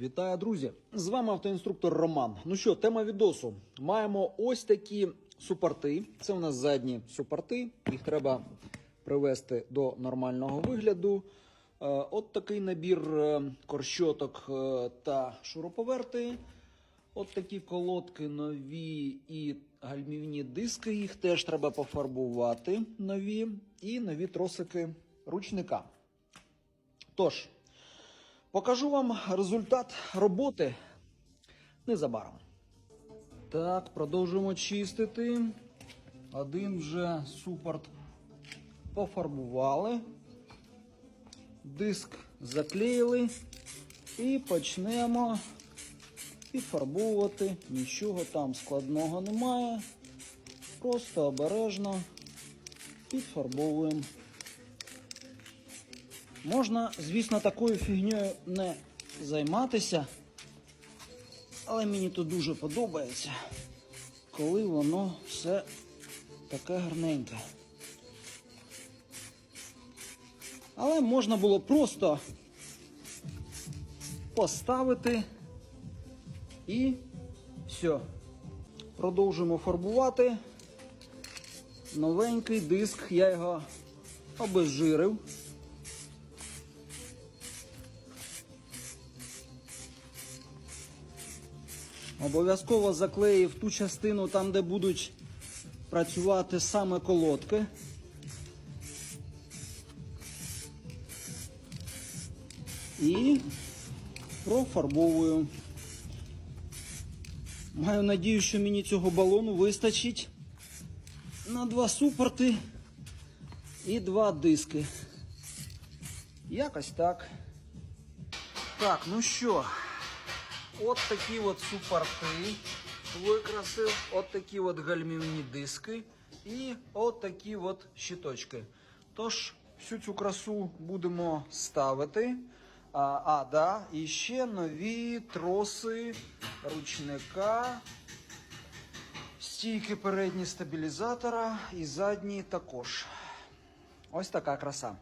Вітаю, друзі! З вами автоінструктор Роман. Ну що, тема відосу. Маємо ось такі супорти. Це у нас задні супорти. Їх треба привести до нормального вигляду. Е, От такий набір е, корщоток е, та шуруповерти. От такі колодки нові і гальмівні диски. Їх теж треба пофарбувати нові. І нові тросики ручника. Тож, Покажу вам результат роботи незабаром. Так, продовжуємо чистити. Один вже супорт пофарбували. Диск заклеїли і почнемо підфарбовувати. Нічого там складного немає. Просто обережно підфарбовуємо. Можна, звісно, такою фігньою не займатися, але мені то дуже подобається, коли воно все таке гарненьке. Але можна було просто поставити і все. Продовжуємо фарбувати. Новенький диск, я його обезжирив. Обов'язково заклеїв ту частину там, де будуть працювати саме колодки. І профарбовую. Маю надію, що мені цього балону вистачить на два супорти і два диски. Якось так. Так, ну що. От такі от супорти викрасив, от такі от гальмівні диски і от такі от щиточки. Тож, всю цю красу будемо ставити. А, а да, і ще нові троси ручника, стійки передні стабілізатора і задні також. Ось така краса.